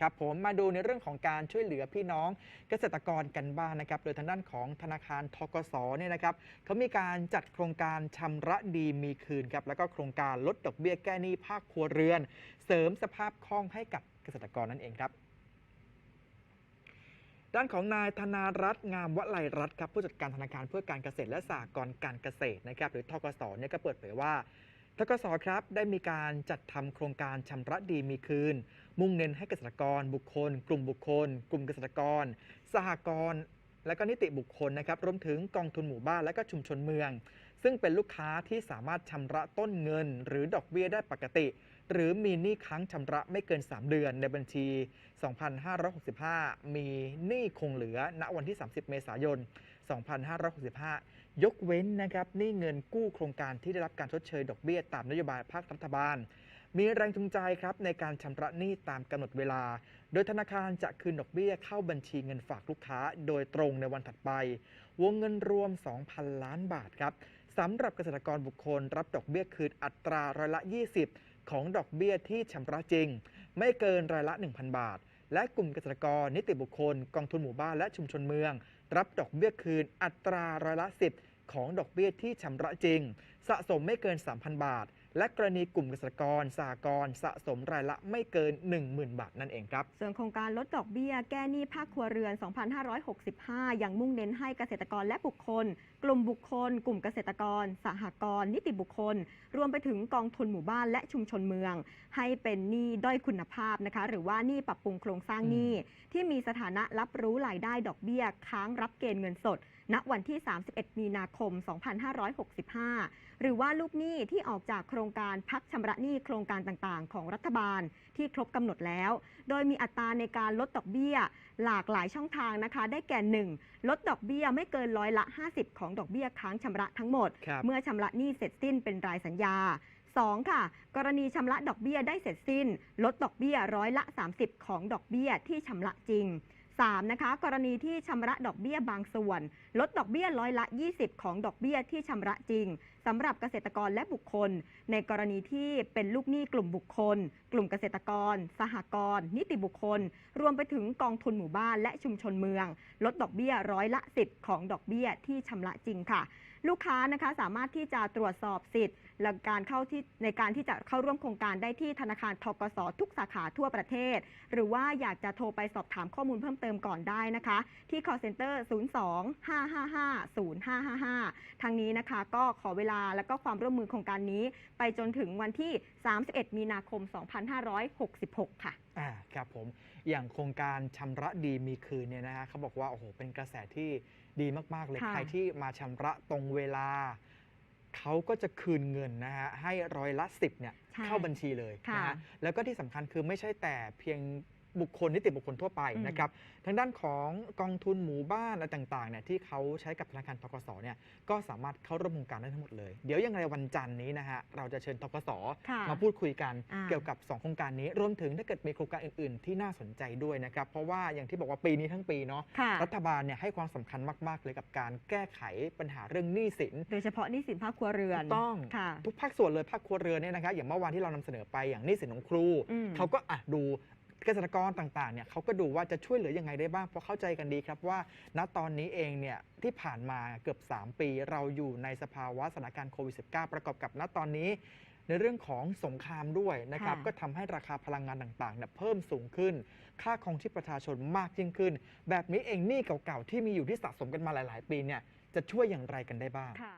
ครับผมมาดูในเรื่องของการช่วยเหลือพี่น้องเกษตรกรกันบ้างนะครับ โดยทางด้านของธนาคารทกสเนี่ยนะครับเขามีการจัดโครงการชำระดีมีคืนครับแล้วก็โครงการลดดอกเบี้ยแก้หนี้ภาคครัวเรือน เสริมสภาพคล่องให้กับเกษตรกรนั่นเองครับด้านของนายธนารัตน์งามวลัยรัตน์ครับผู้จัดการธนาคารเพื่อการเกษตรและสหกรณ์การเกษตรนะครับหรือทกสเนี่ยก็เปิดเผยว่า ทกสครับได้มีการจัดทำโครงการชำระดีมีคืน มุ่งเน้นให้เกษตรกรบุคคล กลุ่มบุคคล กลุ่มเกษตรกร สหกรณ์และก็นิติบุคคลนะครับรวมถึงกองทุนหมู่บ้านและก็ชุมชนเมือง ซึ่งเป็นลูกค้าที่สามารถชำระต้นเงิน หรือดอกเบี้ยได้ปกติ หรือมีหนี้ค้างชำระไม่เกิน 3 เดือนในบัญชี 2,565 มีหนี้คงเหลือณวันที่ 30 เมษายน 2,565 ยกเว้นนะครับหนี้เงินกู้โครงการที่ได้รับการชดเชยดอกเบี้ยตามนโยบายภาครัฐบาล มีแรงจูงใจครับในการชำระหนี้ตามกำหนดเวลา โดยธนาคารจะคืนดอกเบี้ยเข้าบัญชีเงินฝากลูกค้า โดยตรงในวันถัดไป วงเงินรวม 2,000 ล้านบาทครับสำหรับเกษตรกรบุคคล รับดอกเบี้ยคืนอัตราร้อยละ 20 ของดอกเบี้ยที่ชำระจริง ไม่เกินรายละ 1,000 บาท และกลุ่มเกษตรกร นิติบุคคล กองทุนหมู่บ้านและชุมชนเมือง รับดอกเบี้ยคืนอัตราร้อยละ 10 ของดอกเบี้ยที่ชำระจริง สะสมไม่เกิน 3,000 บาท และกรณีกลุ่มเกษตรกรสหกรณ์สะสมรายละไม่เกิน 10,000 บาทนั่นเองครับ ส่วนโครงการลดดอกเบี้ยแก้หนี้ภาคครัวเรือน 2,565 ยังมุ่งเน้นให้เกษตรกรและบุคคล กลุ่มบุคคล กลุ่มเกษตรกร สหกรณ์นิติบุคคล รวมไปถึงกองทุนหมู่บ้านและชุมชนเมือง ให้เป็นหนี้ด้อยคุณภาพนะคะ หรือว่าหนี้ปรับปรุงโครงสร้างหนี้ที่มีสถานะรับรู้รายได้ดอกเบี้ย ค้างรับเกณฑ์เงินสด ณวันที่ 31 มีนาคม 2565หรือว่าลูกหนี้ที่ออกจากโครงการพักชำระหนี้โครงการต่างๆ ของรัฐบาลที่ครบกำหนดแล้ว โดยมีอัตราในการลดดอกเบี้ย หลากหลายช่องทางนะคะ ได้แก่ 1. ลดดอกเบี้ยไม่เกินร้อยละ 50 ของดอกเบี้ยค้างชำระทั้งหมดครับเมื่อชำระหนี้เสร็จสิ้นเป็นรายสัญญา 2. ค่ะ กรณีชำระดอกเบี้ยได้เสร็จสิ้น ลดดอกเบี้ยร้อยละ 30 ของดอกเบี้ยที่ชำระจริง 3. นะคะกรณีที่ชำระดอกเบี้ยบางส่วน ลดดอกเบี้ยร้อยละ 20 ของดอกเบี้ยที่ชำระจริงสำหรับเกษตรกรและบุคคล ในกรณีที่เป็นลูกหนี้กลุ่มบุคคล กลุ่มเกษตรกร สหกรณ์นิติบุคคล รวมไปถึงกองทุนหมู่บ้านและชุมชนเมือง ลดดอกเบี้ยร้อยละ 10 ของดอกเบี้ยที่ชำระจริงค่ะ ลูกค้านะคะสามารถที่จะตรวจสอบสิทธิ์และการเข้าที่ในการที่จะเข้าร่วมโครงการได้ที่ธนาคารทกสทุกสาขาทั่วประเทศ หรือว่าอยากจะโทรไปสอบถามข้อมูลเพิ่มเติมก่อนได้นะคะ ที่ call center 02 555 0555 ทางนี้นะคะก็ขอเวลาและก็ความร่วมมือโครงการนี้ ไปจนถึงวันที่ 31 มีนาคม 2566 ค่ะอ่าครับผมอย่างโครงการชำระดีมีคืนเนี่ยนะฮะเขาบอกว่าโอ้โหเป็นกระแสที่ ดีมากๆเลยค่ะ ใครที่มาชำระตรงเวลา เขาก็จะคืนเงินนะฮะให้ร้อยละสิบเนี่ยใช่เข้าบัญชีเลยค่ะ นะฮะแล้วก็ที่สำคัญคือไม่ใช่แต่เพียง บุคคลนิติบุคคลทั่วไปอืมนะครับทางด้านของกองทุนหมู่บ้านอะไรต่างๆเนี่ยที่เขาใช้กับธนาคารทกสเนี่ยก็สามารถเข้าร่วมโครงการได้ทั้งหมดเลย เดี๋ยวยังไงวันจันทร์นี้นะฮะเราจะเชิญทกสค่ะมาพูดคุยกันอ่าเกี่ยวกับ 2 โครงการนี้รวมถึงถ้าเกิดมีโครงการอื่นๆ ที่น่าสนใจด้วยนะครับเพราะว่าอย่างที่บอกว่าปีนี้ทั้งปีเนาะค่ะรัฐบาลเนี่ยให้ความสำคัญมาก ๆ เลยกับการแก้ไขปัญหาเรื่องหนี้สิน โดยเฉพาะหนี้สินภาคครัวเรือนถูกต้องค่ะทุกภาคส่วนเลยภาคครัวเรือนเนี่ยนะครับอย่างเมื่อวานที่เรานำเสนอไปอย่างหนี้สินของครูอืมเขาก็อะดู เกษตรกรต่างๆเนี่ยเขาก็ดูว่าจะช่วยเหลือยังไงได้บ้างเพราะเข้าใจกันดีครับว่า ณตอนนี้เองเนี่ยที่ผ่านมาเกือบ 3 ปี เราอยู่ในสภาวะสถานการณ์โควิด -19 ประกอบกับณตอนนี้ ในเรื่องของสงครามด้วยนะครับค่ะ ก็ทำให้ราคาพลังงานต่างๆเนี่ยเพิ่มสูงขึ้น ค่าครองชีพประชาชนมากยิ่งขึ้น แบบนี้เองหนี้เก่าๆที่มีอยู่ที่สะสมกันมาหลาย ๆ ปีเนี่ยจะช่วยอย่างไรกันได้บ้าง ค่ะ